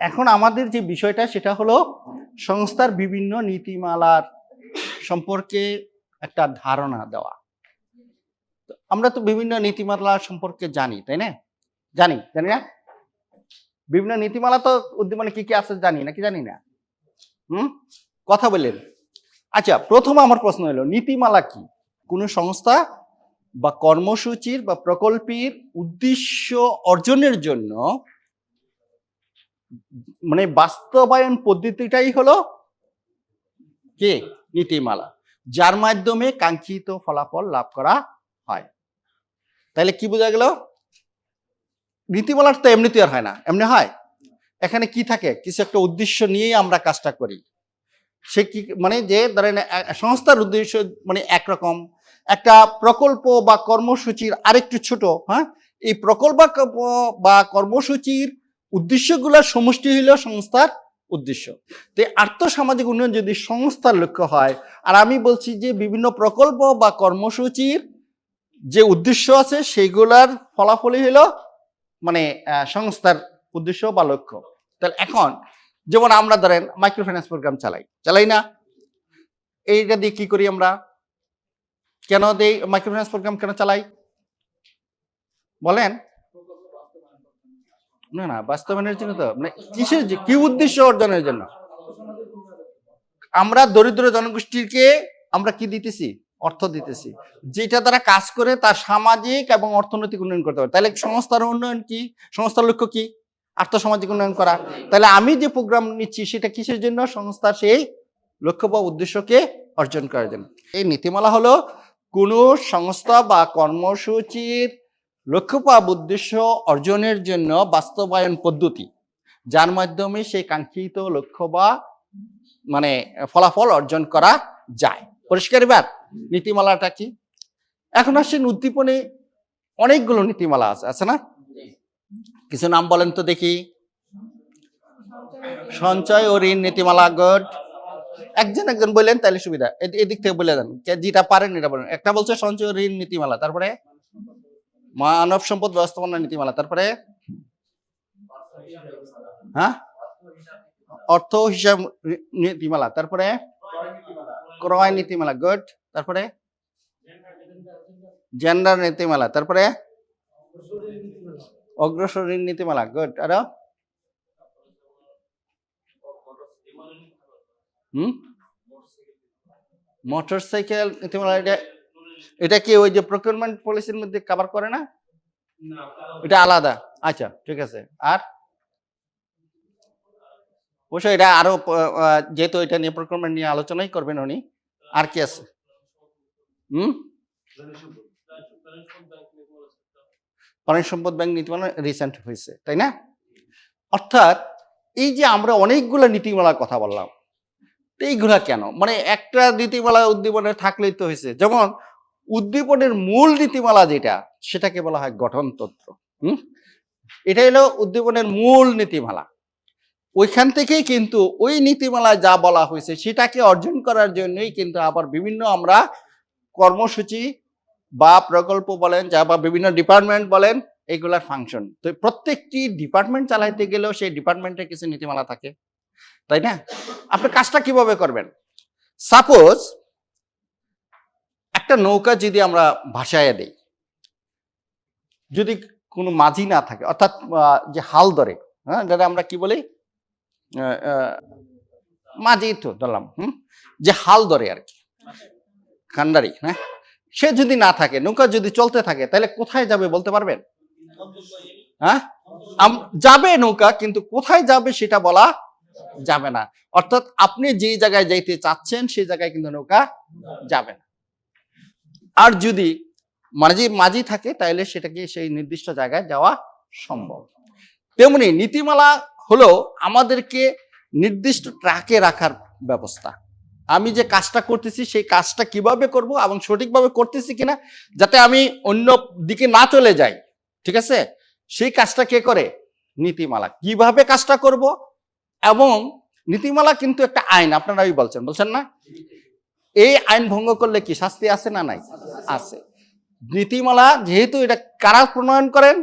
এখন আমাদের যে বিষয়টা সেটা হলো সংস্থার বিভিন্ন নীতিমালার সম্পর্কে একটা ধারণা দেওয়া। আমরা তো বিভিন্ন নীতিমালা সম্পর্কে জানি, তাই না? জানি জানি না? বিভিন্ন নীতিমালা তো উদ্দীপনে কি কি আছে জানি, নাকি জানি না? হুম? কথা বললেন আচ্ছা প্রথম আমার প্রশ্ন হলো, নীতিমালা কি? কোনো সংস্থা বা কর্মসূচির বা প্রকল্পের উদ্দেশ্য অর্জনের জন্য মানে বাস্তবায়ন পদ্ধতিটাই হলো কে? নীতিমালা। যার মাধ্যমে কাঙ্ক্ষিত ফলাফল লাভ করা হয়। তাহলে কি বোঝা গেল? নীতিমালার তো এমনিতে আর হয় না। এমনি হয়। এখানে কি থাকে? কিছু একটা উদ্দেশ্য নিয়েই আমরা কাজটা করি। সে কি মানে যে ধরেন সংস্থার উদ্দেশ্য মানে একরকম। একটা প্রকল্প বা কর্মসূচির আরেকটু ছোট হ্যাঁ? এই প্রকল্প বা কর্মসূচির উদ্দেশ্যগুলোর সমষ্টি হইল সংস্থার উদ্দেশ্য। তো আর্থসামাজিক উন্নয়ন যদি সংস্থার লক্ষ্য হয়, আর আমি বলছি যে বিভিন্ন প্রকল্প বা কর্মসূচির যে উদ্দেশ্য আছে, সেইগুলার ফলাফলই হলো মানে সংস্থার উদ্দেশ্য বা লক্ষ্য। তাহলে এখন, যেমন আমরা ধরেন মাইক্রো ফাইন্যান্স প্রোগ্রাম চালাই। চালাই না? এইটা দিয়ে কি করি আমরা? কেন দেই মাইক্রো ফাইন্যান্স প্রোগ্রাম কেন চালাই? বলেন। না না, বাস্তবায়নের জন্য তো মানে কিসের কি উদ্দেশ্য অর্জনের জন্য? আমরা দরিদ্র জনগোষ্ঠীকে আমরা কি দিতেছি? অর্থ দিতেছি। যেটা তারা কাজ করে তার সামাজিক এবং অর্থনৈতিক উন্নয়ন করতে পারে। তাহলে সংস্থার উন্নয়ন কি? সংস্থার লক্ষ্য কি? আর্থসামাজিক উন্নয়ন করা। তাহলে আমি যে প্রোগ্রাম নিচ্ছি, সেটা কিসের জন্য? সংস্থার সেই লক্ষ্য বা উদ্দেশ্যকে অর্জন করার জন্য। এই নীতিমালা হলো কোনো সংস্থা বা কর্মসূচির লক্ষ্য বা উদ্দেশ্য অর্জনের জন্য বাস্তবায়ন পদ্ধতি। যার মাধ্যমে সেই কাঙ্ক্ষিত লক্ষ্য বা মানে ফলাফল অর্জন করা যায়। পরিষ্কার এবার, নীতিমালাটা কি? এখন আসছেন উদ্দীপনে অনেকগুলো নীতিমালা আছে আছে না? কিছু নাম বলেন তো দেখি। সঞ্চয় ও ঋণ নীতিমালা, গড। একজন একজন বললেন তাহলে সুবিধা। এদিক থেকে বলে দেন। যেটা পারেন এটা বলেন। একটা বলছে সঞ্চয় ঋণ নীতিমালা, তারপরে? মানব সম্পদ ব্যবস্থাপনা নীতিমালা, তারপরে? হ্যাঁ? অর্থ হিসাব নীতিমালা, তারপরে? ক্রয় নীতিমালা, গুড। তারপরে? জেন্ডার নীতিমালা, তারপরে? অগ্রসর ঋণ নীতিমালা, গুড। আরও? হুম? মোটরসাইকেল নীতিমালা, এটা এটা কি ওই যে প্রকিউরমেন্ট পলিসির মধ্যে কভার করে না? এটা আলাদা। আচ্ছা ঠিক আছে। আর? অবশ্যই এটা আরও যেহেতু এটা নিয়ে প্রকিউরমেন্ট নিয়ে আলোচনাই করবেন উনি, আর কি আছে? হুম? প্রাণী সম্পদ ব্যাংক নীতিমালা রিসেন্ট হয়েছে, তাই না? অর্থাৎ এই যে আমরা অনেকগুলো নীতিমালার কথা বললাম, এইগুলা কেন? মানে একটা নীতিমালা উদ্দীপনে থাকলেই তো হয়েছে। যেমন উদ্দীপনের মূল নীতিমালা যেটা, সেটাকে বলা হয় গঠনতন্ত্র। হুম? এটা হলো উদ্দীপনের মূল নীতিমালা। ওইখান থেকেই কিন্তু ওই নীতিমালায় যা বলা হয়েছে, সেটাকে অর্জন করার জন্যই কিন্তু আবার বিভিন্ন আমরা কর্মসূচি বা প্রকল্প বলেন, যা বা বিভিন্ন ডিপার্টমেন্ট বলেন, এগুলার ফাংশন। তো প্রত্যেকটি ডিপার্টমেন্ট চালাইতে গেলেও সেই ডিপার্টমেন্টের কিছু নীতিমালা থাকে। তাই না? আপনি কাজটা কীভাবে করবেন? সাপোজ একটা নৌকা যদি আমরা ভাসায় দেই, যদি কোনো মাঝি না থাকে, অর্থাৎ যে হাল ধরে হ্যাঁ যেটা আমরা কি বলি মাঝি তো ধরলাম, হুম, যে হাল ধরে আর কি খান্ডারি হ্যাঁ সে যদি না থাকে, নৌকা যদি চলতে থাকে, তাহলে কোথায় যাবে বলতে পারবেন? হ্যাঁ যাবে নৌকা, কিন্তু কোথায় যাবে সেটা বলা যাবে না, অর্থাৎ আপনি যে জায়গায় যাইতে চাচ্ছেন সেই জায়গায় কিন্তু নৌকা যাবে না। আর যদি মাঝি মাঝি থাকে তাহলে সেটাকে সেই নির্দিষ্ট জায়গায় যাওয়া সম্ভব। তেমনি নীতিমালা হলো আমাদেরকে নির্দিষ্ট ট্র্যাকে রাখার ব্যবস্থা। আমি যে কাজটা করতেছি, সেই কাজটা কীভাবে করব এবং সঠিকভাবে করতেছি কিনা, যাতে আমি অন্য দিকে না চলে যাই, ঠিক আছে? সেই কাজটা কে করে? নীতিমালা। কীভাবে কাজটা করব? এবং নীতিমালা কিন্তু একটা আইন আপনারা ওই বলছেন বলছেন না? এই আইন ভঙ্গ করলে কি শাস্তি আছে না নাই? আছে। নীতিমালা যেহেতু এটা কারা প্রণয়ন করেন?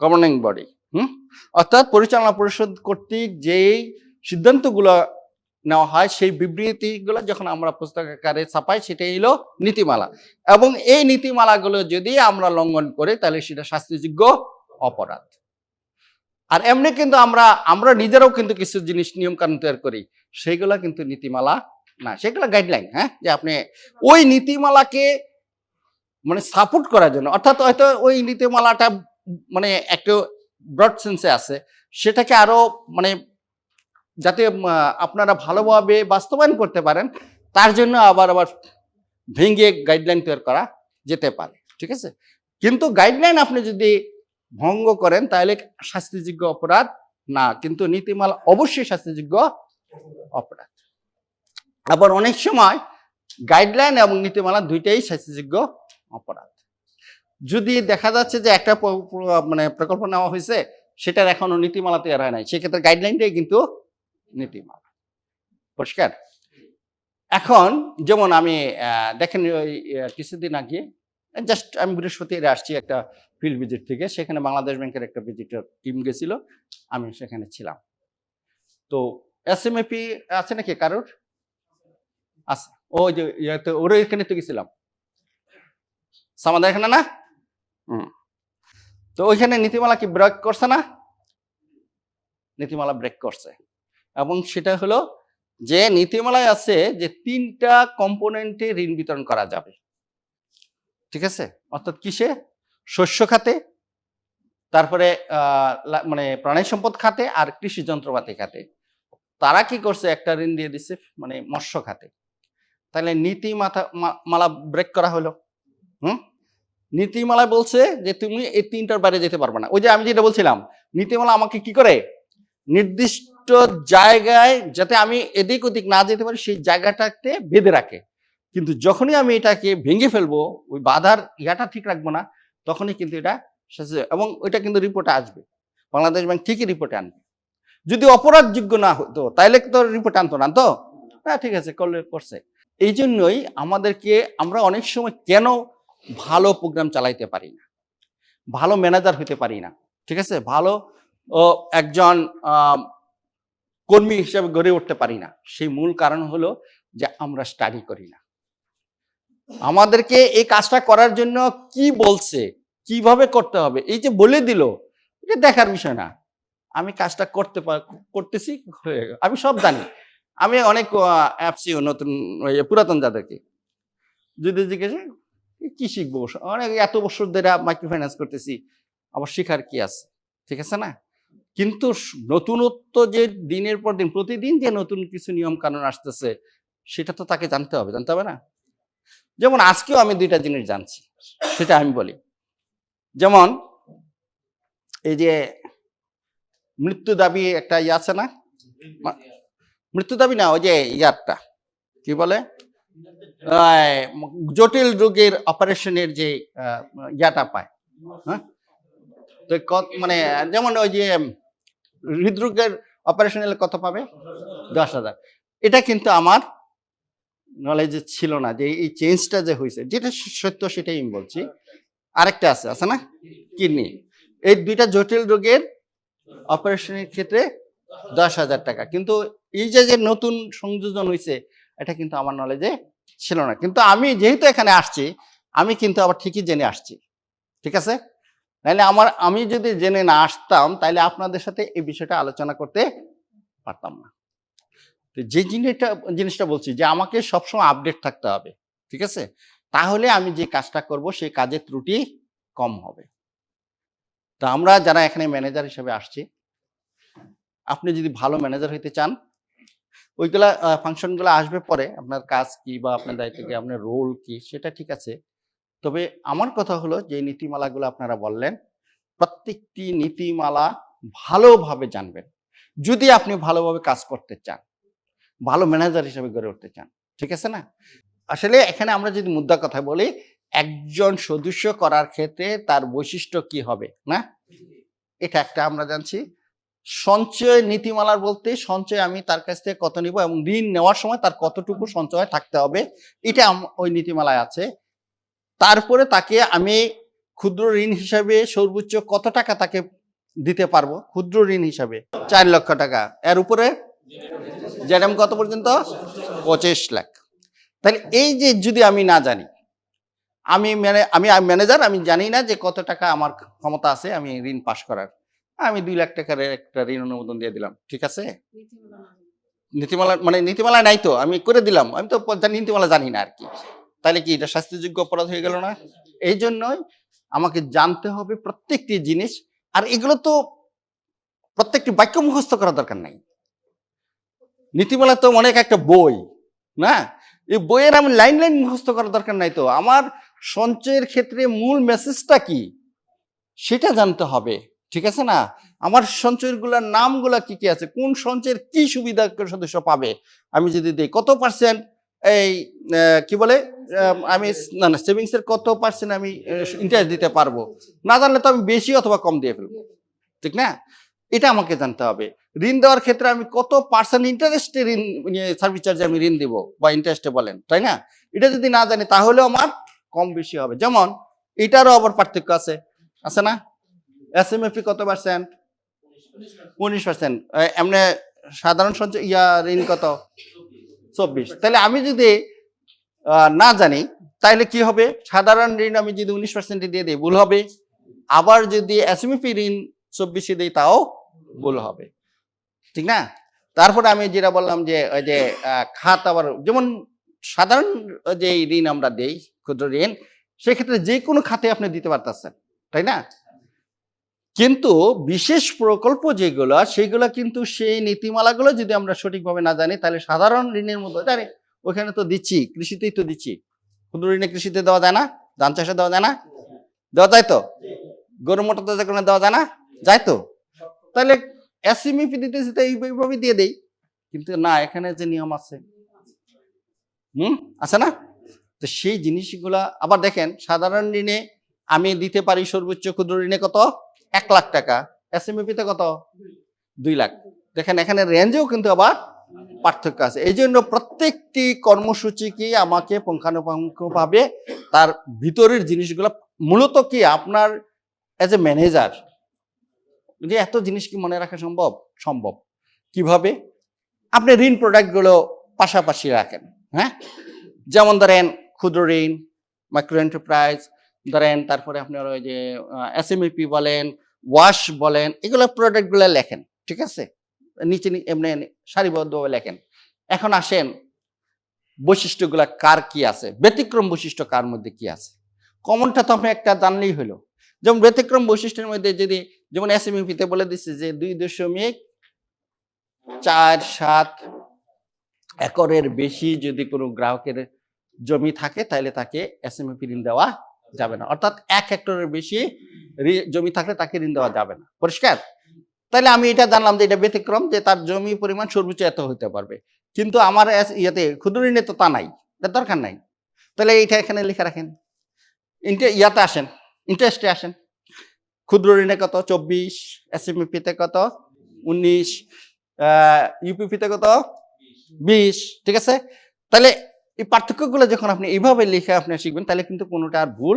গভর্নিং বডি হুম? অর্থাৎ পরিচালনা পরিষদ কর্তৃক যেই সিদ্ধান্তগুলো নেওয়া হয়, সেই বিবৃতিগুলো যখন আমরা পুস্তক আকারে ছাপাই, সেটাই হলো নীতিমালা। এবং এই নীতিমালাগুলো যদি আমরা লঙ্ঘন করি, তাহলে সেটা শাস্তিযোগ্য অপরাধ। আর এমনি কিন্তু আমরা আমরা নিজেরাও কিন্তু কিছু জিনিস নিয়ম কানুন তৈরি করি। সেগুলো কিন্তু নীতিমালা না, সেগুলো গাইডলাইন হ্যাঁ? যে আপনি ওই নীতিমালাকে মানে সাপোর্ট করার জন্য, অর্থাৎ হয়তো ওই নীতিমালাটা মানে একটু ব্রড সেন্সে আছে, সেটাকে আরও মানে যাতে আপনারা ভালোভাবে বাস্তবায়ন করতে পারেন, তার জন্য আবার আবার ভেঙে গাইডলাইন তৈরি করা যেতে পারে, ঠিক আছে? কিন্তু গাইডলাইন আপনি যদি ভঙ্গ করেন, তাহলে শাস্তিযোগ্য অপরাধ না, কিন্তু নীতিমালা অবশ্যই শাস্তিযোগ্য অপরাধ। আবার অনেক সময় গাইডলাইন এবং নীতিমালা দুইটাই শাস্তিযোগ্য অপরাধ। যদি দেখা যাচ্ছে যে একটা মানে প্রকল্প নেওয়া হয়েছে, সেটার এখনও নীতিমালা তৈরি হয় নাই, সেক্ষেত্রে গাইডলাইনটাই কিন্তু নীতিমালা। পরিষ্কার? এখন যেমন আমি দেখেন ওই কিছুদিন আগে জাস্ট আমি বৃহস্পতিবার আসছি একটা ফিল্ড ভিজিট থেকে, সেখানে বাংলাদেশ ব্যাংকের একটা ভিজিটর টিম গেছিল, আমি সেখানে ছিলাম। তো এস এম এপি আছে নাকি কারোর? আছে। ওই যে ইয়েতে এখানে তো গেছিলাম। সামাদের এখানে না? হুম। তো ওইখানে নীতিমালা কি ব্রেক করছে না? নীতিমালা ব্রেক করছে। এবং সেটা হলো যে নীতিমালায় আছে যে তিনটা কম্পোনেন্টে ঋণ বিতরণ করা যাবে। ঠিক আছে? অর্থাৎ কিসে? শস্য খাতে, তারপরে মানে প্রাণী সম্পদ খাতে আর কৃষি যন্ত্রপাতি খাতে। তারা কি করছে? একটা ঋণ দিয়ে দিচ্ছে মানে মৎস্য খাতে তাহলে নীতি মাথা মা- মালা ব্রেক করা হলো। হুম? নীতিমালা বলছে যে তুমি এই তিনটার বাইরে যেতে পারবে না। ওই যে আমি যেটা বলছিলাম, নীতিমালা আমাকে কি করে? নির্দিষ্ট জায়গায় যাতে আমি এদিক ওদিক না যেতে পারি, সেই জায়গাটাতে বেঁধে রাখে। কিন্তু যখনই আমি এটাকে ভেঙে ফেলব, ওই বাধার ইয়াটা ঠিক রাখব না, তখনই কিন্তু এটা শাস্তি- এবং ওইটা কিন্তু রিপোর্টে আসবে। বাংলাদেশ ব্যাংক ঠিকই রিপোর্টে আনবে। যদি অপরাধযোগ্য না হতো, তাইলে তো রিপোর্ট আনতো না, তো? হ্যাঁ ঠিক আছে, করলে করছে। এই জন্যই আমাদেরকে আমরা অনেক সময় কেন ভালো প্রোগ্রাম চালাইতে পারি না? ভালো ম্যানেজার হতে পারি না, ঠিক আছে? ভালো একজন কর্মী হিসেবে গড়ে উঠতে পারি না। সেই মূল কারণ হলো যে আমরা স্টাডি করি না। আমাদেরকে এই কাজটা করার জন্য কি বলছে, কীভাবে করতে হবে, এই যে বলে দিল, এটা দেখার বিষয় না। আমি কাজটা করতে করতেছি। আমি সব জানি। আমি অনেক অ্যাপসিও নতুন পুরাতন যাদেরকে। যদি জিজ্ঞেস কি শিখব? অনেক, এত বছর ধরে মাইক্রো ফাইন্যান্স করতেছি। আবার শেখার কি আছে? ঠিক আছে না? কিন্তু নতুনত্ব যে দিনের পর দিন, প্রতিদিন যে নতুন কিছু নিয়ম কানুন আসতেছে, সেটা তো তাকে জানতে হবে জানতে হবে না? যেমন আজকেও আমি দুইটা জিনিস জানছি, সেটা আমি বলি। যেমন, এই যে মৃত্যু দাবি একটা ইয়ে আছে না? মৃত্যু দাবি না, ওই যে ইয়ারটা। কি বলে? জটিল রোগের অপারেশনের যে ইয়াটা পায়। হ্যাঁ? তো কত মানে যেমন ওই যে, হৃদরোগের অপারেশন হলে কত পাবে? দশ হাজার। এটা কিন্তু আমার নলেজে ছিল না যে এই চেঞ্জটা যে হয়েছে, যেটা সত্য সেটাই আমি বলছি। আরেকটা আছে আছে না? কিডনি। এই দুইটা জটিল রোগের অপারেশনের ক্ষেত্রে দশ হাজার টাকা। কিন্তু এই যে যে নতুন সংযোজন হয়েছে এটা কিন্তু আমার নলেজে ছিল না। কিন্তু আমি যেহেতু এখানে আসছি, আমি কিন্তু আবার ঠিকই জেনে আসছি। ঠিক আছে? তাহলে আমার, আমি যদি জেনে না আসতাম তাহলে আপনাদের সাথে এই বিষয়টা আলোচনা করতে পারতাম না। তো যে জিনিসটা জিনিসটা বলছি যে, আমাকে সবসময় আপডেট থাকতে হবে। ঠিক আছে? তাহলে আমি যে কাজটা করব, সেই কাজের ত্রুটি কম হবে। তো আমরা যারা এখানে ম্যানেজার হিসেবে আসছি, আপনি যদি ভালো ম্যানেজার হইতে চান, ওইগুলা ফাংশনগুলো আসবে পরে আপনার কাজ কি বা আপনার দায়িত্ব কি, আপনার রোল কি, সেটা ঠিক আছে। তবে আমার কথা হলো যে নীতিমালাগুলো আপনারা বললেন, প্রত্যেকটি নীতিমালা ভালোভাবে জানবেন। যদি আপনি ভালোভাবে কাজ করতে চান, ভালো ম্যানেজার হিসেবে গড়ে উঠতে চান, ঠিক আছে না? আসলে এখানে আমরা যদি মুদ্রা কথা বলি, একজন সদস্য করার ক্ষেত্রে তার বৈশিষ্ট্য কি হবে, না? এটা একটা আমরা জানছি। সঞ্চয় নীতিমালার বলতে সঞ্চয় আমি তার কাছ থেকে কত নিব এবং ঋণ নেওয়ার সময় তার কতটুকু সঞ্চয় থাকতে হবে, এটা ওই নীতিমালায় আছে। তারপরে তাকে আমি ক্ষুদ্র ঋণ হিসাবে সর্বোচ্চ কত টাকা তাকে দিতে পারব? ক্ষুদ্র ঋণ হিসাবে চার লক্ষ টাকা। এর উপরে জেডএম কত পর্যন্ত? পঁচিশ লাখ। তাহলে এই যে যদি আমি না জানি আমি মানে আমি ম্যানেজার আমি জানি না যে কত টাকা আমার ক্ষমতা আছে, আমি ঋণ পাশ করার। আমি দুই লাখ টাকার একটা ঋণ অনুমোদন দিয়ে দিলাম, ঠিক আছে? নীতিমালা মানে নীতিমালা নাই তো, আমি করে দিলাম। আমি তো নীতিমালা জানি না আর কি। তাহলে কি এটা শাস্তিযোগ্য অপরাধ হয়ে গেল না? এই জন্যই আমাকে জানতে হবে প্রত্যেকটি জিনিস, আর এগুলো তো প্রত্যেকটি বাক্য মুখস্থ করার দরকার নাই। নীতিমালা তো অনেক একটা বই, না? এই বইয়ের আমি লাইন লাইন মুখস্থ করার দরকার নাই তো। আমার সঞ্চয়ের ক্ষেত্রে মূল মেসেজটা কি? সেটা জানতে হবে, ঠিক আছে না? আমার সঞ্চয়গুলোর নামগুলা কি কি আছে? কোন সঞ্চয়ের কি সুবিধা সদস্য পাবে? আমি যদি দিই, কত পার্সেন্ট এই কি বলে? আমি না না সেভিংস এর কত পার্সেন্ট আমি ইন্টারেস্ট দিতে পারব? না জানলে তো আমি বেশি অথবা কম দিয়ে ফেলব, ঠিক না? এটা আমাকে জানতে হবে। ঋণ দেওয়ার ক্ষেত্রে আমি কত পার্সেন্ট ইন্টারেস্টে ঋণ সার্ভিস চার্জে আমি ঋণ দিব বা ইন্টারেস্টে বলেন, তাই না? এটা যদি না জানি, তাহলেও আমার কম বেশি হবে। যেমন, এটারও আবার পার্থক্য আছে। আছে না? এস এম এফ কত পার্সেন্ট উনিশ পার্সেন্ট এমনি সাধারণ সঞ্চয়, ইয়া, ঋণ কত? চব্বিশ। তাহলে আমি যদি না জানি তাহলে কি হবে? সাধারণ ঋণ আমি যদি উনিশ পার্সেন্টে দিয়ে দিই, ভুল হবে। আবার যদি এস এম এসএমএফি ঋণ চব্বিশে দিই, তাও ভুল হবে। ঠিক না? তারপরে আমি যেটা বললাম যে, ওই যে খাত আবার, যেমন সাধারণ যে ঋণ আমরা দেই ক্ষুদ্র ঋণ সেক্ষেত্রে যে কোনো খাতে আপনি দিতে পারতেছেন, তাই না? কিন্তু বিশেষ প্রকল্প যেগুলো, সেগুলো কিন্তু সেই নীতিমালাগুলো যদি আমরা সঠিকভাবে না জানি, তাহলে সাধারণ ঋণের মধ্যে জানি ওখানে তো দিচ্ছি, কৃষিতেই তো দিচ্ছি। ক্ষুদ্র ঋণে কৃষিতে দেওয়া যায় না, ধান চাষে দেওয়া যায় না, দেওয়া যায় তো? গরু মোটর দেওয়া যায় না, যায় তো? তাহলে এসএমইপি দিতেছি তো এইভাবে দিয়ে দেই। কিন্তু না, এখানে যে নিয়ম আছে, হুম? আছে না? তো সেই জিনিসগুলা, আবার দেখেন, সাধারণ ঋণে আমি দিতে পারি সর্বোচ্চ ক্ষুদ্র ঋণে কত? এক লাখ টাকা। এস এম এপিতে কত? দুই লাখ। দেখেন, এখানে রেঞ্জেও কিন্তু আবার পার্থক্য আছে। এই জন্য প্রত্যেকটি কর্মসূচিকে আমাকে পুঙ্খানুপুঙ্খভাবে তার ভিতরের জিনিসগুলো, মূলত কি আপনার এজ এ ম্যানেজার যে এত জিনিস কি মনে রাখা সম্ভব? সম্ভব। কীভাবে? আপনি ঋণ প্রোডাক্টগুলো পাশাপাশি রাখেন হ্যাঁ? যেমন ধরেন ক্ষুদ্র ঋণ মাইক্রো এন্টারপ্রাইজ ধরেন তারপরে আপনার ওই যে এসএমইপি বলেন ওয়াশ বলেন, এগুলো প্রোডাক্টগুলো লেখেন, ঠিক আছে? নিচে এমনি সারিবদ্ধভাবে লেখেন। এখন আসেন, বৈশিষ্ট্যগুলা কার কি আছে? ব্যতিক্রম বৈশিষ্ট্য কার মধ্যে কি আছে? কমনটা তো আপনি একটা জানলেই হলো। যেমন ব্যতিক্রম বৈশিষ্ট্যের মধ্যে যদি, যেমন এসএমইপিতে বলে দিচ্ছে যে, দুই দশমিক চার সাত একরের বেশি যদি কোনো গ্রাহকের জমি থাকে তাহলে তাকে এসএমইপি ঋণ দেওয়া যাবে না। অর্থাৎ এক হেক্টরের বেশি জমি থাকলে তাকে ঋণ দেওয়া যাবে না। পরিষ্কার? তাহলে আমি এটা জানলাম যে এটা ব্যতিক্রম যে তার জমি পরিমাণ সর্বোচ্চ এত হতে পারবে। কিন্তু আমার ইয়েতে ক্ষুদ্র ঋণে তো তা নাই তার দরকার নাই। তাহলে এইটা এখানে লিখে রাখেন। ইয়াতে আসেন ইন্টারেস্টে আসেন। ক্ষুদ্র ঋণে কত? চব্বিশ এসএমপিতে কত? উনিশ ইউপিপিতে কত? বিশ। ঠিক আছে? তাহলে এই পার্থক্যগুলো যখন আপনি এইভাবে লিখে আপনি শিখবেন, তাহলে কিন্তু কোনোটা আর ভুল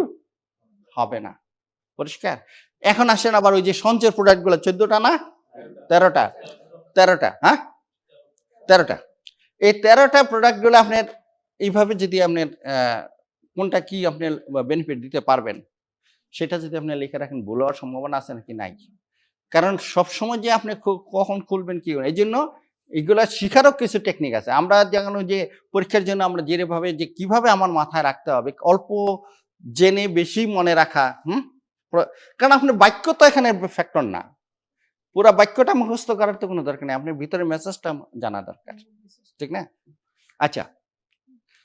হবে না। পরিষ্কার? এখন আসেন আবার ওই যে সঞ্চয়ের প্রোডাক্টগুলো চোদ্দটা না? তেরোটা। তেরোটা হ্যাঁ? তেরোটা। এই তেরোটা প্রোডাক্টগুলো আপনার এইভাবে যদি আপনার কোনটা কি আপনার বেনিফিট দিতে পারবেন, সেটা যদি আপনি লিখে রাখেন, ভুল হওয়ার সম্ভাবনা আছে নাকি নাই? কারণ সবসময় যে আপনি কখন খুলবেন কি এই জন্য এগুলা শিখারও কিছু টেকনিক আছে। আমরা যেমন যে পরীক্ষার জন্য আমরা যেভাবে, যে কীভাবে আমার মাথায় রাখতে হবে, অল্প জেনে বেশি মনে রাখা, হুম? কারণ আপনার বাক্য তো এখানে ফ্যাক্টর না। পুরো বাক্যটা মুখস্থ করার তো কোনো দরকার নেই। আপনার ভিতরে মেসেজটা জানা দরকার, ঠিক না? আচ্ছা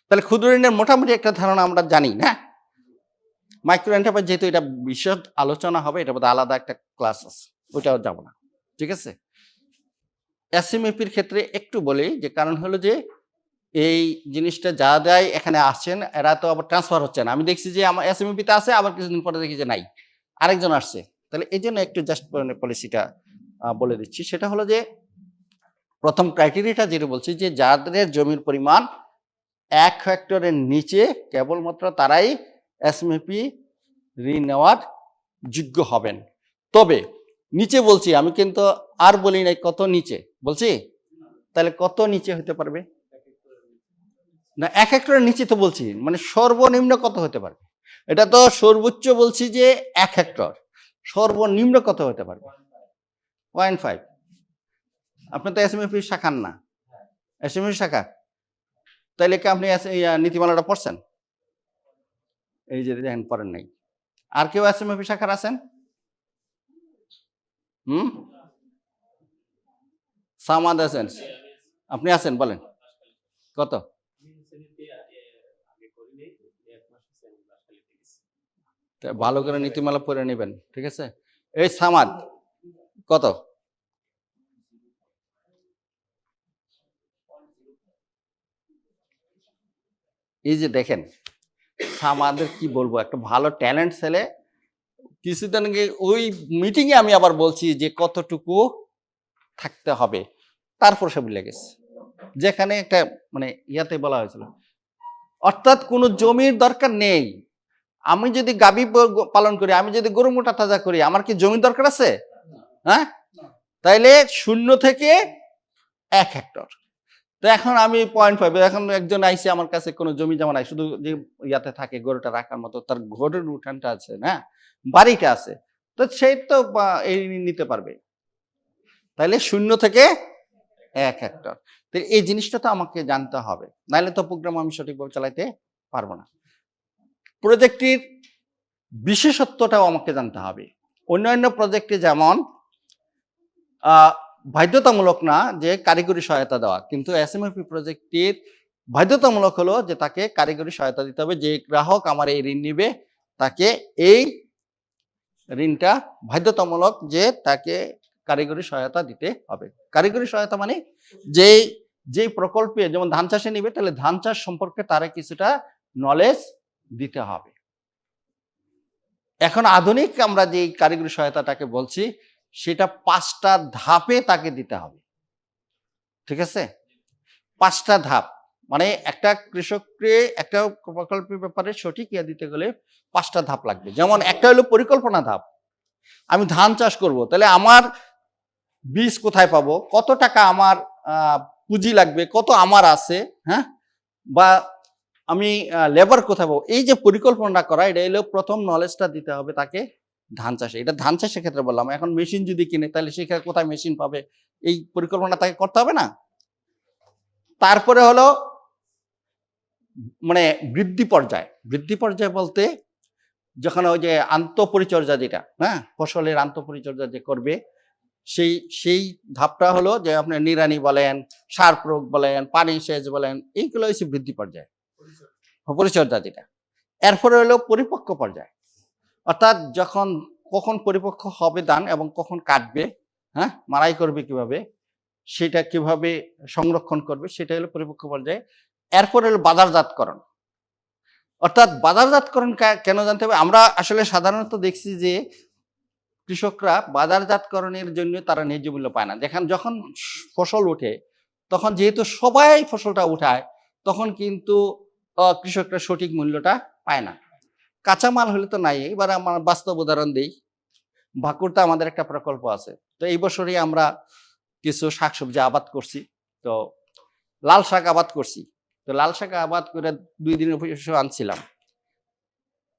তাহলে ক্ষুদ্র ঋণের মোটামুটি একটা ধারণা আমরা জানি, না? মাইক্রো এন্টারপ্রাইজ যেহেতু এটা বিশদ আলোচনা হবে, এটা বোধহয় আলাদা একটা ক্লাস আছে, ওইটাও যাব না, ঠিক আছে? এসএমএপির ক্ষেত্রে একটু বলি, যে কারণ হলো যে এই জিনিসটা যা দেয় এখানে আসছেন, এরা তো আবার ট্রান্সফার হচ্ছে না। আমি দেখছি যে আমার এসএমএপিতে আছে, আবার কিছুদিন পরে দেখি যে নাই। আরেকজন আসছে। তাহলে এই জন্য একটু জাস্ট পলিসিটা বলে দিচ্ছি। সেটা হলো যে প্রথম ক্রাইটেরিয়াটা যেটা বলছি, যে যাদের জমির পরিমাণ এক হেক্টরের নিচে, কেবলমাত্র তারাই এসএমপি ঋণ নেওয়ার যোগ্য হবেন। তবে নিচে বলছি, আমি কিন্তু আর বলি নাই কত নিচে, বলছি? তাহলে কত নিচে হতে পারবে? না, এক হেক্টরের নিচে তো বলছি মানে সর্বনিম্ন কত হতে পারবে? এটা তো সর্বোচ্চ বলছি যে এক হেক্টর, সর্বনিম্ন কত হতে পারবে? পয়েন্ট ফাইভ আপনি তো এস এম এফ শাখান না। এস এম শাখা? তাইলে কি আপনি নীতিমালাটা পড়ছেন? এই যে দেখেন, পড়েন নাই। আর কেউ এস এম এফ শাখার আছেন? হুম? সামাদ আছেন আপনি আছেন, বলেন। কত? ভালো করে নীতিমালা পড়ে নেবেন, ঠিক আছে? এই সামাদ, কত? এই যে দেখেন, সামাদের কি বলব, একটা ভালো ট্যালেন্ট ছেলে কিছুদিন আগে ওই মিটিং এ আমি আবার বলছি যে কতটুকু থাকতে হবে। তারপর সে ভুলে গেছে। যেখানে একটা মানে ইয়াতে বলা হয়েছিল, অর্থাৎ কোনো জমির দরকার নেই। আমি যদি গাবি পালন করি, আমি যদি গরু মোটা তাজা করি, আমার কি জমির দরকার আছে? হ্যাঁ? তাইলে শূন্য থেকে এক হেক্টর তো এখন আমি পয়েন্ট ফাইভ এখন একজন আইসে আমার কাছে কোনো জমি জমা নাই, শুধু যে ইয়াতে থাকে গরুটা রাখার মতো, তার গরুর উঠানটা আছে, না? বাড়িটা আছে, তো সেই তো এই নিতে পারবে। তাইলে শূন্য থেকে এক হেক্টর তো এই জিনিসটা তো আমাকে জানতে হবে। নাহলে তো প্রোগ্রাম আমি সঠিকভাবে চালাইতে পারব না। প্রজেক্টটির বিশেষত্বটাও আমাকে জানতে হবে। অন্যান্য প্রজেক্টে যেমন বাধ্যতামূলক না, যে কারিগরি সহায়তা দেওয়া। কিন্তু এস এসএমএফি প্রজেক্টটির বাধ্যতামূলক হলো যে তাকে কারিগরি সহায়তা দিতে হবে, যে গ্রাহক আমার এই ঋণ নিবে, তাকে এই ঋণটা বাধ্যতামূলক যে তাকে কারিগরি সহায়তা দিতে হবে। কারিগরি সহায়তা মানে যেই যেই প্রকল্পে যেমন ধান চাষে নিবে, তাহলে ধান চাষ সম্পর্কে তারা কিছুটা নলেজ দিতে হবে। এখন আধুনিক আমরা যে কারিগরি সহায়তাটাকে বলছি, সেটা পাঁচটা ধাপে তাকে দিতে হবে। ঠিক আছে? পাঁচটা ধাপ। মানে একটা কৃষককে একটা প্রকল্পের ব্যাপারে সঠিক ইয়া দিতে গেলে পাঁচটা ধাপ লাগবে। যেমন একটা হলো পরিকল্পনা ধাপ। আমি ধান চাষ করব, তাহলে আমার বীজ কোথায় পাবো? কত টাকা আমার পুঁজি লাগবে? কত আমার আছে? হ্যাঁ? বা আমি লেবার কোথায় পাবো? এই যে পরিকল্পনা করা, এটা হলো প্রথম নলেজটা দিতে হবে তাকে ধান চাষে। এটা ধান চাষের ক্ষেত্রে বললাম, এখন মেশিন যদি কিনে, তাহলে সেখানে কোথায় মেশিন পাবে? এই পরিকল্পনা তাকে করতে হবে না? তারপরে হলো মানে বৃদ্ধি পর্যায় বৃদ্ধি পর্যায় বলতে যখন ওই যে আন্তঃপরিচর্যা যেটা হ্যাঁ? ফসলের আন্তঃপরিচর্যা যে করবে, সেই সেই ধাপটা হলো যে আপনি নিরানি বলেন, সার প্রয়োগ বলেন, পানি সেচ বলেন, এইগুলো হচ্ছে বৃদ্ধি পর্যায়। পরিচর্যা যেটা। এরপরে হলো পরিপক্ক পর্যায়। অর্থাৎ যখন, কখন পরিপক্ক হবে ধান এবং কখন কাটবে হ্যাঁ? মারাই করবে কীভাবে, সেটা কীভাবে সংরক্ষণ করবে সেটা হলো পরিপক্ক পর্যায়ে। এরপরে হলো বাজারজাতকরণ। অর্থাৎ বাজারজাতকরণ কেন জানতে হবে? আমরা আসলে সাধারণত দেখছি যে কৃষকরা বাজারজাতকরণের জন্য তারা ন্যায্য মূল্য পায় না। দেখেন যখন ফসল ওঠে, তখন যেহেতু সবাই ফসলটা উঠায়, তখন কিন্তু কৃষকরা সঠিক মূল্যটা পায় না। কাঁচামাল হলে তো নাই। এবার আমার বাস্তব উদাহরণ দিই। ভাকুরতে আমাদের একটা প্রকল্প আছে। তো এই বছরই আমরা কিছু শাকসবজি আবাদ করছি। তো লাল শাক আবাদ করছি। তো লাল শাক আবাদ করে দুই দিনের পয়সা আনছিলাম।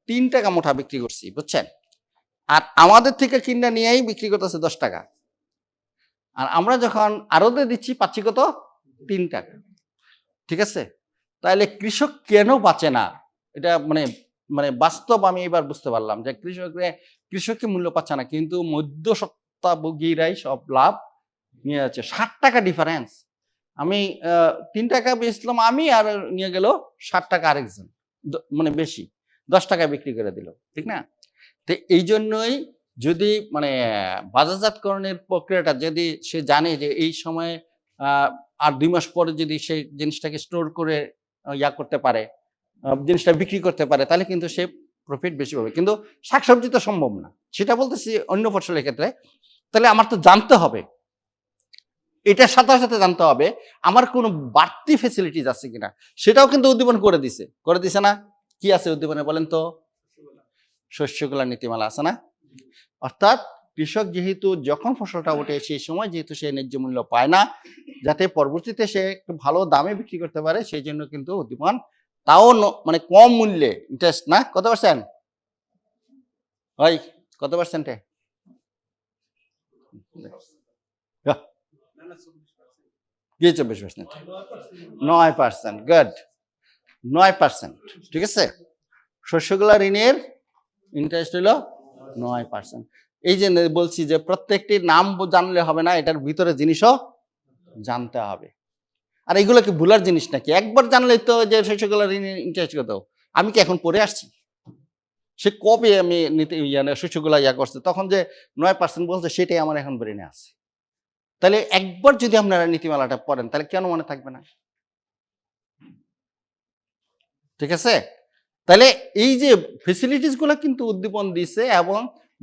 তিন টাকা মোটা বিক্রি করছি, বুঝছেন? আর আমাদের থেকে কিনা নিয়েই বিক্রি করতেছে দশ টাকা। আর আমরা যখন আরতে দিচ্ছি, পাচ্ছি কত? তিন টাকা। ঠিক আছে? তাহলে কৃষক কেন বাঁচে না? এটা মানে মানে বাস্তব আমি এবার বুঝতে পারলাম যে কৃষকরে কৃষককে মূল্য পাচ্ছে না। কিন্তু মধ্যসত্ত্বাভোগীরাই সব লাভ নিয়ে যাচ্ছে। ষাট টাকা ডিফারেন্স আমি তিন টাকা বেচলাম আমি আর নিয়ে গেল ষাট টাকা আরেকজন। মানে বেশি, দশ টাকা বিক্রি করে দিল, ঠিক না? তো এই জন্যই যদি মানে বাজারজাতকরণের প্রক্রিয়াটা যদি সে জানে যে এই সময়ে আর দুই মাস পরে যদি সে জিনিসটাকে স্টোর করে ইয়া করতে পারে জিনিসটা বিক্রি করতে পারে, তাহলে কিন্তু সে প্রফিট বেশি পাবে। কিন্তু শাকসবজি তো সম্ভব না, সেটা বলতেছি অন্য ফসলের ক্ষেত্রে, তাহলে আমার তো জানতে হবে এটার সাথে সাথে জানতে হবে, আমার কোনো বাড়তি ফেসিলিটিস আছে কিনা। সেটাও কিন্তু উদ্দীপন করে দিছে। করে দিছে না? কি আছে উদ্দীপনে বলেন তো? শস্যগুলা নীতিমালা আছে না? অর্থাৎ কৃষক যেহেতু যখন ফসলটা ওঠে, সেই সময় যেহেতু সে ন্যায্য মূল্য পায় না, যাতে পরবর্তীতে সে একটু ভালো দামে বিক্রি করতে পারে, সেই জন্য কিন্তু উদ্দীপন তাও মানে কম মূল্যে ইন্টারেস্ট না? কত পার্সেন্ট হয় কত পার্সেন্টে কি চব্বিশ পার্সেন্ট নয় পার্সেন্ট গুড নয় পার্সেন্ট ঠিক আছে? শস্যগুলা ঋণের ইন্টারেস্ট হলো নয় পার্সেন্ট এই যে বলছি যে প্রত্যেকটি নাম জানলে হবে না, এটার ভিতরে জিনিসও জানতে হবে। আর এগুলো কি ভুলার জিনিস নাকি? একবার জানলে তো যে শস্যগুলা ঋণের ইন্টারেস্ট কত? আমি কি এখন পড়ে আসছি? সে কবে আমি নিতে ইয়ানে শস্যগুলা ইয়া করছে? তখন যে নয় পার্সেন্ট বলছে, সেটাই আমার এখন ব্রেনে আছে। তাহলে একবার যদি আপনারা নীতিমালাটা পড়েন, তাহলে কেন মনে থাকবে না? ঠিক আছে? তাহলে এই যে ফেসিলিটিসগুলো কিন্তু উদ্দীপন দিচ্ছে এবং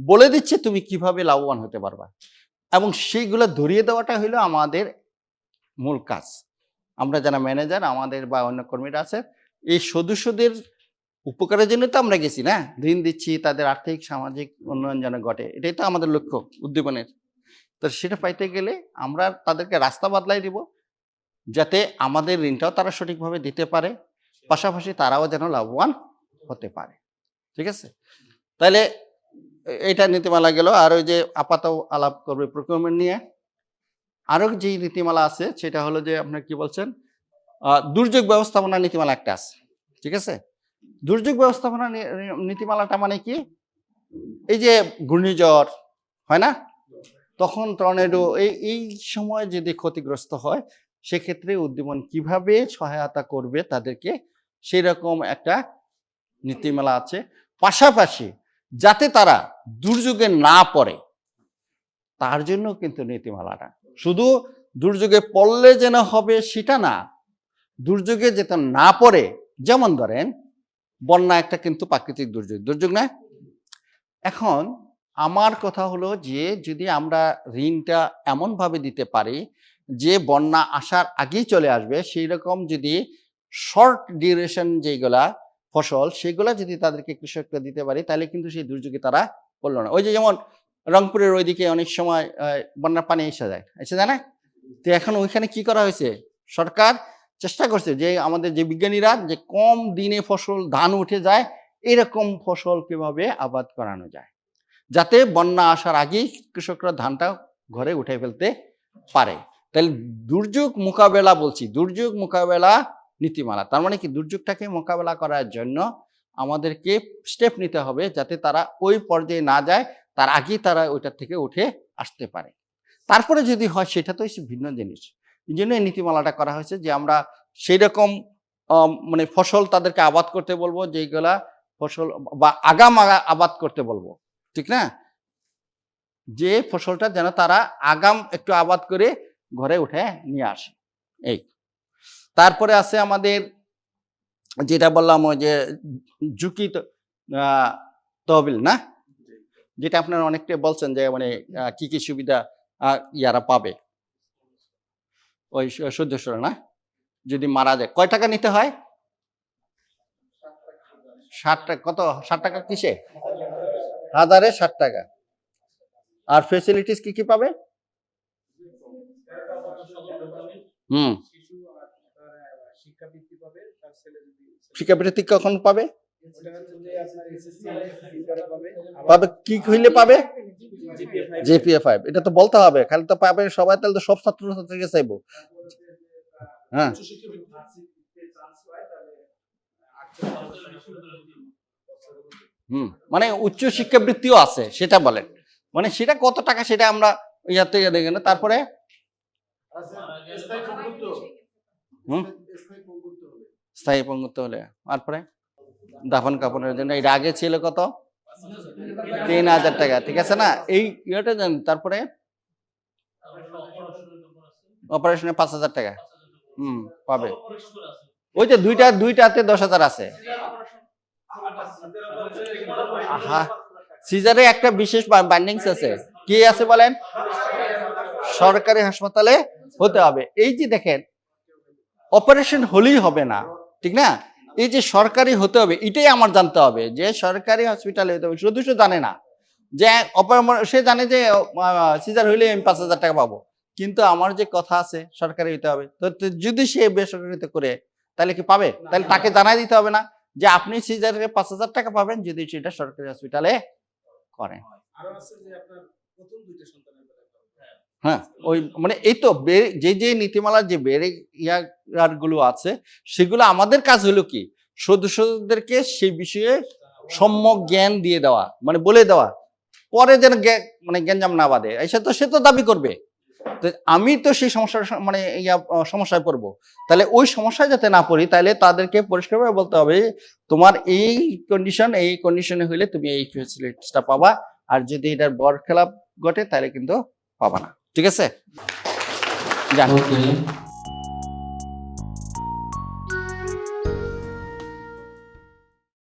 বলে দিচ্ছে তুমি কীভাবে লাভবান হতে পারবা। এবং সেইগুলো ধরিয়ে দেওয়াটা হলো আমাদের মূল কাজ। আমরা যারা ম্যানেজার আমাদের বা অন্য কর্মীরা আছে, এই সদস্যদের উপকারের জন্য তো আমরা গেছি না? ঋণ দিচ্ছি, তাদের আর্থিক, সামাজিক উন্নয়ন যেন ঘটে, এটাই তো আমাদের লক্ষ্য উদ্দীপনের। তো সেটা পাইতে গেলে আমরা তাদেরকে রাস্তা বদলাই দিব, যাতে আমাদের ঋণটাও তারা সঠিকভাবে দিতে পারে, পাশাপাশি তারাও যেন লাভবান হতে পারে। ঠিক আছে? তাহলে এটা নীতিমালা গেল, আর ওই যে আপাত আলাপ করবে প্রক্রিয়মেন্ট নিয়ে। আরও যে নীতিমালা আছে, সেটা হলো যে আপনার কি বলছেন? দুর্যোগ ব্যবস্থাপনা নীতিমালা একটা আছে। ঠিক আছে? দুর্যোগ ব্যবস্থাপনা নীতিমালাটা মানে কি? এই যে ঘূর্ণিঝড়, হয় না? তখন টর্নেডো, এই এই সময় যদি ক্ষতিগ্রস্ত হয়, সেক্ষেত্রে উদ্দীপন কীভাবে সহায়তা করবে তাদেরকে সেই রকম একটা নীতিমালা আছে। পাশাপাশি যাতে তারা দুর্যোগে না পড়ে, তার জন্য কিন্তু নীতিমালাটা। শুধু দুর্যোগে পড়লে যেন হবে সেটা না, দুর্যোগে যেতে না পড়ে, যেমন ধরেন, বন্যা একটা কিন্তু প্রাকৃতিক দুর্যোগ। দুর্যোগ না? এখন আমার কথা হলো যে, যদি আমরা ঋণটা এমনভাবে দিতে পারি যে, বন্যা আসার আগেই চলে আসবে সেই রকম যদি শর্ট ডিউরেশন যেগুলা ফসল, সেগুলা যদি তাদেরকে কৃষকরা দিতে পারি, তাহলে কিন্তু সেই দুর্যোগে তারা পড়ল না। ওই যে যেমন রংপুরের ওইদিকে অনেক সময় বন্যার পানি এসে যায় এসে যায় না? তো এখন ওইখানে কি করা হয়েছে? সরকার চেষ্টা করছে যে, আমাদের যে বিজ্ঞানীরা যে কম দিনে ফসল, ধান উঠে যায়, এরকম ফসল কীভাবে আবাদ করানো যায়? যাতে বন্যা আসার আগেই কৃষকরা ধানটা ঘরে উঠে ফেলতে পারে। তাহলে দুর্যোগ মোকাবেলা বলছি, দুর্যোগ মোকাবেলা নীতিমালা। তার মানে কি? দুর্যোগটাকে মোকাবেলা করার জন্য আমাদেরকে স্টেপ নিতে হবে যাতে তারা ওই পর্যায়ে না যায়, তার আগেই তারা ওইটার থেকে উঠে আসতে পারে। তারপরে যদি হয়, সেটা তো ভিন্ন জিনিস। এই জন্য এই নীতিমালাটা করা হয়েছে যে আমরা সেই রকম মানে ফসল তাদেরকে আবাদ করতে বলব যেগুলা ফসল বা আগাম আবাদ করতে বলব। ঠিক না? যে ফসলটা যেন তারা আগাম একটু আবাদ করে ঘরে উঠে নিয়ে আসে। এই। তারপরে আছে আমাদের যেটা বললাম যে ঝুঁকি তহবিল না? যেটা আপনারা অনেকটা বলছেন যে মানে কি কি সুবিধা ইয়ারা পাবে। ওই সদস্যরা না? যদি মারা যায়। কয় টাকা নিতে হয়? ষাট টাকা। কত? ষাট টাকা কিসে? হাজারে ষাট টাকা। আর ফেসিলিটিস কি কি পাবে? হুম। শিক্ষাবৃত্তি কখন পাবে? পাবে কি হইলে পাবে? জেপিএ ফাইভ এটা তো বলতে হবে, খালি তো পাবে সবাই, তাহলে তো সব ছাত্র ছাত্রীকে চাইব। হ্যাঁ। হুম মানে উচ্চ শিক্ষাবৃত্তিও আছে, সেটা বলেন। মানে সেটা কত টাকা সেটা আমরা ইয়াতে ইয়ে দেখে না তারপরে? হুম, স্থায়ী পঙ্গুত্ব হলে। তারপরে? দাফন কাপড়ের জন্য। এটা আগে ছিল কত? তিন হাজার টাকা, ঠিক আছে না? এই ইয়েটা জান তারপরে? অপারেশনে পাঁচ হাজার টাকা। হুম, পাবে। ওই যে দুইটা, দুইটাতে দশ হাজার আছে। সিজারে একটা বিশেষ বাইন্ডিংস আছে। কি আছে বলেন? সরকারি হাসপাতালে হতে হবে। এই যে দেখেন অপারেশন হলেই হবে না, ঠিক না? এই যে সরকারি হতে হবে, এটাই আমার জানতে হবে। যে সরকারি হসপিটালে হতে হবে, শুধু শুধু জানে না। যে সে জানে যে সিজার হইলে আমি পাঁচ হাজার টাকা পাবো। কিন্তু আমার যে কথা আছে, সরকারি হইতে হবে। তো যদি সে বেসরকারিতে করে, তাহলে কি পাবে? তাহলে তাকে জানাই দিতে হবে না? যে আপনি সিজারে পাঁচ হাজার টাকা পাবেন যদি সেটা সরকারি হসপিটালে করেন। আরও আছে যে আপনার প্রথম দুইটা সন্তানের হ্যাঁ। ওই মানে এই তো যে যে নীতিমালার যে গুলো আছে সেগুলো আমাদের কাজ হলো কি? সদস্যদেরকে সেই বিষয়ে সম্যক জ্ঞান দিয়ে দেওয়া মানে বলে দেওয়া। পরে যেন মানে জ্ঞানজাম না বাদে এসে তো সে তো দাবি করবে। তো আমি তো সেই সমস্যার মানে সমস্যায় পড়ব। তাহলে ওই সমস্যায় যাতে না পড়ি, তাহলে তাদেরকে পরিষ্কারভাবে বলতে হবে, তোমার এই কন্ডিশন এই কন্ডিশনে হইলে তুমি এই ফেসিলিটিসটা পাবা। আর যদি এটার বর খেলাপ ঘটে, তাহলে কিন্তু পাবা না। ঠিক আছে? ওকে